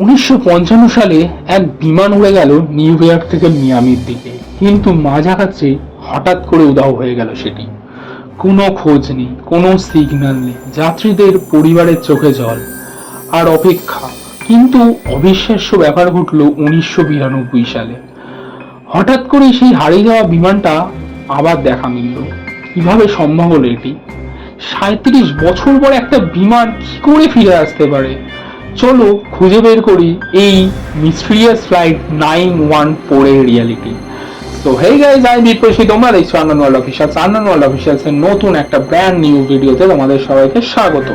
উনিশশো পঞ্চান্ন সালে এক বিমান উড়ে গেল নিউ ইয়র্ক থেকে মিয়ামির দিকে। কিন্তু মাঝাকাছে হঠাৎ করে উধাও হয়ে গেল সেটি। কোনো খোঁজ নেই, কোনো সিগন্যাল নেই, যাত্রীদের পরিবারের চোখে জল আর অপেক্ষা। কিন্তু অবিশ্বাস্য ব্যাপার ঘটলো উনিশশো বিরানব্বই সালে। হঠাৎ করে সেই হারিয়ে যাওয়া বিমানটা আবার দেখা মিলল। কীভাবে সম্ভব হলো এটি? সাঁত্রিশ বছর পর একটা বিমান কি করে ফিরে আসতে পারে? চলো খুঁজে বের করি এই mysterious flight nine one four এর রিয়ালিটি তো হে গাইজ আমি বিপ্রসী তোমরা দেখছ Ananda world officials Ananda world officials এর নতুন একটা ব্র্যান্ড নিউ ভিডিওতে তোমাদের সবাইকে স্বাগত।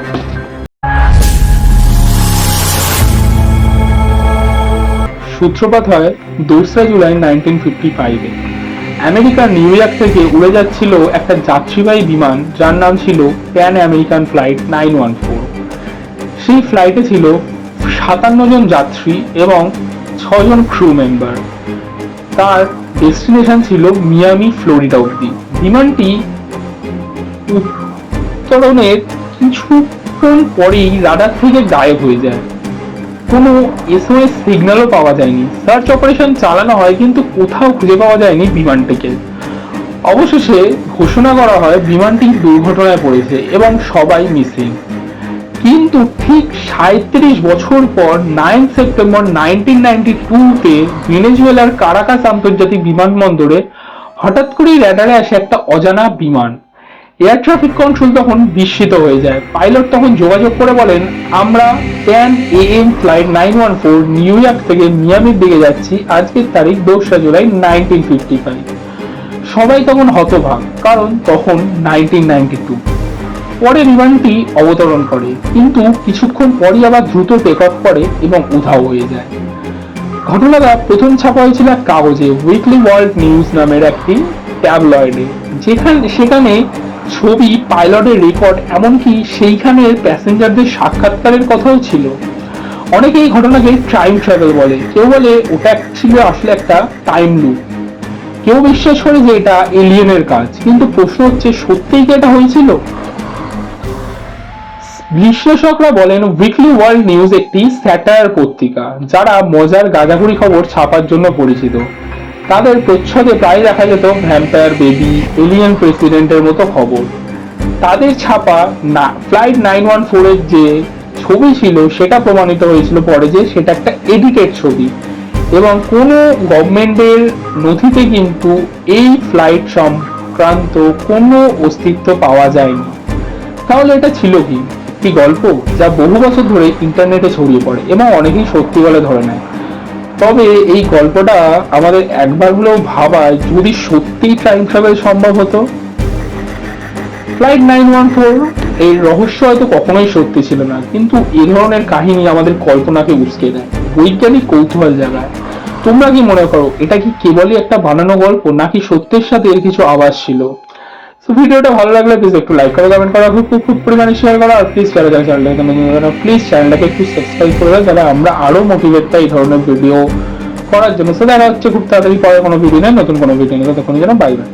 সূত্রপাত হয় দোসরা জুলাই নাইনটিন ফিফটি ফাইভে আমেরিকার নিউ ইয়র্ক থেকে উড়ে যাচ্ছিল একটা যাত্রীবাহী বিমান, যার নাম ছিল Pan American flight nine one four সেই ফ্লাইটে ছিল সাতান্ন জন যাত্রী এবং ছজন ক্রু মেম্বার তার ডেস্টিনেশন ছিল মিয়ামি, ফ্লোরিডা অব্দি বিমানটি উত্তরণের কিছুক্ষণ পরেই রাডার থেকে গায়েব হয়ে যায়। কোনো এসওএস সিগন্যালও পাওয়া যায়নি। সার্চ অপারেশন চালানো হয় কিন্তু কোথাও খুঁজে পাওয়া যায়নি বিমানটিকে। অবশেষে ঘোষণা করা হয়, বিমানটি দুর্ঘটনায় পড়েছে এবং সবাই মিসিং কিন্তু ঠিক সাঁত্রিশ বছর পর নাইন সেপ্টেম্বর নাইনটিন নাইনটি টুতে ভেনেজুয়েলার কারাকাস আন্তর্জাতিক বিমানবন্দরে হঠাৎ করেই র্যাডারে আসে একটা অজানা বিমান। এয়ার ট্রাফিক কন্ট্রোল তখন বিস্মিত হয়ে যায়। পাইলট তখন যোগাযোগ করে বলেন, আমরা Pan A M flight nine one four New York থেকে মিয়ামির দিকে যাচ্ছি। আজকের তারিখ দোসরা জুলাই নাইনটিন ফিফটি ফাইভ। সবাই তখন হতভাগ, কারণ তখন নাইনটিন নাইনটি টু। পরে বিমানটি অবতরণ করে, কিন্তু কিছুক্ষণ পরই আবার দ্রুত টেক অফ করে এবং উধাও হয়ে যায়। ঘটনাটা প্রথম ছাপা হয়েছিল এক কাগজে উইকলি ওয়ার্ল্ড নিউজ নামের একটি ট্যাবলয়েডে যেখানে সেখানে ছবি পাইলটের রেকর্ড এমনকি সেইখানের প্যাসেঞ্জারদের সাক্ষাৎকারের কথাও ছিল। অনেকে এই ঘটনাকে টাইম ট্রাভেল বলে। কেউ বলে ওটা ছিল আসলে একটা টাইম লুপ কেউ বিশ্বাস করে যে এটা এলিয়েনের কাজ। কিন্তু প্রশ্ন হচ্ছে, সত্যিই কি এটা হয়েছিল? বিশ্লেষকরা বলেন উইকলি ওয়ার্ল্ড নিউজ একটি স্যাটায়ার পত্রিকা, যারা মজার গাজাগুড়ি খবর ছাপার জন্য পরিচিত। তাদের প্রচ্ছদে প্রায় দেখা যেত ভ্যাম্পায়ার বেবি এলিয়ান প্রেসিডেন্টের মতো খবর। তাদের ছাপা না ফ্লাইট নাইন ওয়ান ফোরের যে ছবি ছিল, সেটা প্রমাণিত হয়েছিল পরে যে সেটা একটা এডিটেড ছবি। এবং কোনো গভর্নমেন্টের নথিতে কিন্তু এই ফ্লাইট সংক্রান্ত কোনো অস্তিত্ব পাওয়া যায়নি। তাহলে এটা ছিল কি? একটি গল্প যা বহু বছর ধরে ইন্টারনেটে ছড়িয়ে পড়ে এবং অনেকেই সত্যি বলে ধরে নেয়। তবে এই গল্পটা আমাদের একবার হলেও ভাবায় যদি সত্যিই টাইম ট্রাভেল সম্ভব হতো। ফ্লাইট নাইন ওয়ান ফোর এর রহস্য হয়তো কখনোই সত্যি ছিল না, কিন্তু এ ধরনের কাহিনী আমাদের কল্পনাকে উস্কে দেয়, বৈজ্ঞানিক কৌতূহল জাগায়। তোমরা কি মনে করো, এটা কি কেবলই একটা বানানো গল্প নাকি সত্যের সাথে এর কিছু আওয়াজ ছিল? তো ভিডিওটা ভালো লাগলে প্লিজ একটু লাইক করো কমেন্ট করো, খুব খুব পরিমাণে শেয়ার করো, আর প্লিজ যারা যারা চ্যানেলটাকে নতুন প্লিজ চ্যানেলটাকে একটু সাবস্ক্রাইব করে দাও তাহলে আমরা আরও মোটিভেট পাই এই ধরনের ভিডিও করার জন্য। সো দেখা হচ্ছে খুব তাড়াতাড়ি পরে কোনো ভিডিও নেই নতুন কোনো ভিডিও নেই তখন যেন বাই বাই